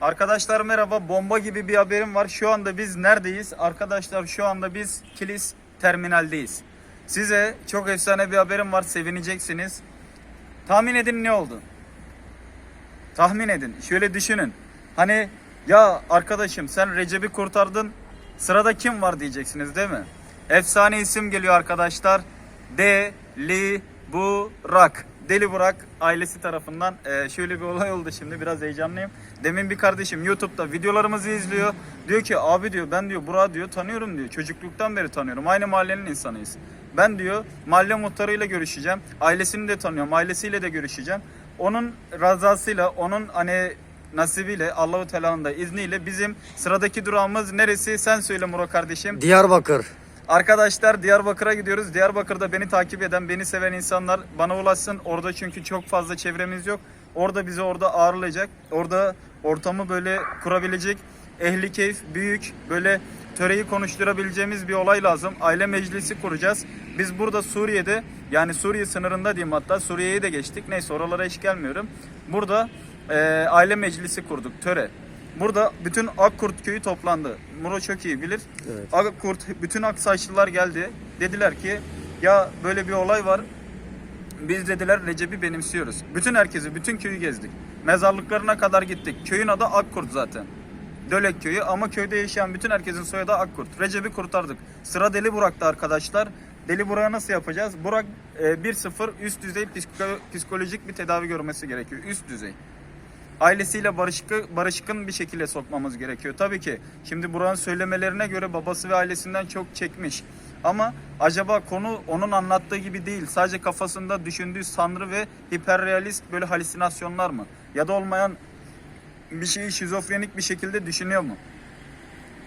Arkadaşlar merhaba. Bomba gibi bir haberim var. Şu anda biz neredeyiz? Arkadaşlar şu anda biz Kilis terminaldeyiz. Size çok efsane bir haberim var. Sevineceksiniz. Tahmin edin ne oldu? Tahmin edin. Şöyle düşünün. Hani ya arkadaşım sen Recep'i kurtardın. Sırada kim var diyeceksiniz değil mi? Efsane isim geliyor arkadaşlar. Deli Burak. Deli Burak ailesi tarafından e, şöyle bir olay oldu şimdi biraz heyecanlıyım. Demin bir kardeşim YouTube'da videolarımızı izliyor. Diyor ki abi diyor ben diyor Burak'ı diyor tanıyorum diyor. Çocukluktan beri tanıyorum. Aynı mahallenin insanıyız. Ben diyor mahalle muhtarıyla görüşeceğim. Ailesini de tanıyorum. Ailesiyle de görüşeceğim. Onun razasıyla, onun hani nasibiyle, Allahu Teala'nın da izniyle bizim sıradaki durağımız neresi? Sen söyle Murat kardeşim. Diyarbakır. Arkadaşlar Diyarbakır'a gidiyoruz. Diyarbakır'da beni takip eden, beni seven insanlar bana ulaşsın. Orada çünkü çok fazla çevremiz yok. Orada bizi orada ağırlayacak. Orada ortamı böyle kurabilecek. Ehli keyif, büyük böyle töreyi konuşturabileceğimiz bir olay lazım. Aile meclisi kuracağız. Biz burada Suriye'de yani Suriye sınırında diyeyim hatta Suriye'yi de geçtik. Neyse oralara hiç gelmiyorum. Burada e, aile meclisi kurduk töre. Burada bütün Akkurt köyü toplandı. Muro çok iyi bilir. Evet. Akkurt, bütün Aksaçlılar geldi. Dediler ki ya böyle bir olay var. Biz dediler Recep'i benimsiyoruz. Bütün herkesi, bütün köyü gezdik. Mezarlıklarına kadar gittik. Köyün adı Akkurt zaten. Dölek köyü ama köyde yaşayan bütün herkesin soyadı Akkurt. Recep'i kurtardık. Sıra Deli Burak'ta arkadaşlar. Deli Burak'ı nasıl yapacağız? Burak e, 1-0 üst düzey psiko- psikolojik bir tedavi görmesi gerekiyor. Üst düzey ailesiyle barışıkı, barışıkın bir şekilde sokmamız gerekiyor. Tabii ki şimdi Burak'ın söylemelerine göre babası ve ailesinden çok çekmiş. Ama acaba konu onun anlattığı gibi değil. Sadece kafasında düşündüğü sanrı ve hiperrealist böyle halüsinasyonlar mı? Ya da olmayan bir şeyi şizofrenik bir şekilde düşünüyor mu?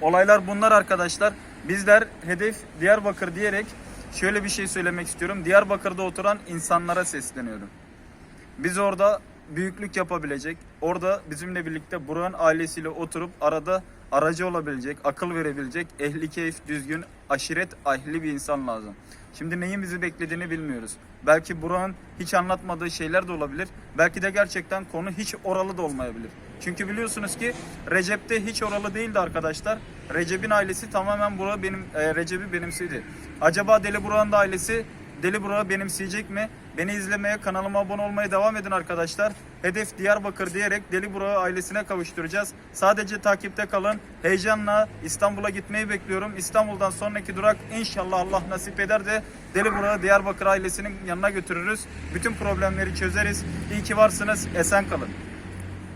Olaylar bunlar arkadaşlar. Bizler hedef Diyarbakır diyerek şöyle bir şey söylemek istiyorum. Diyarbakır'da oturan insanlara sesleniyorum. Biz orada büyüklük yapabilecek, orada bizimle birlikte Burak'ın ailesiyle oturup arada aracı olabilecek, akıl verebilecek, ehli keyif, düzgün, aşiret ahli bir insan lazım. Şimdi neyin bizi beklediğini bilmiyoruz. Belki Burak'ın hiç anlatmadığı şeyler de olabilir. Belki de gerçekten konu hiç oralı da olmayabilir. Çünkü biliyorsunuz ki Recep'te hiç oralı değildi arkadaşlar. Recep'in ailesi tamamen Burak'ı benim e, Recep'i benimsedi. Acaba Deli Burak'ın da ailesi Deli Burak'ı benimseyecek mi? Beni izlemeye, kanalıma abone olmaya devam edin arkadaşlar. Hedef Diyarbakır diyerek Deli Burak'ı ailesine kavuşturacağız. Sadece takipte kalın. Heyecanla İstanbul'a gitmeyi bekliyorum. İstanbul'dan sonraki durak inşallah Allah nasip eder de Deli Burak'ı Diyarbakır ailesinin yanına götürürüz. Bütün problemleri çözeriz. İyi ki varsınız. Esen kalın.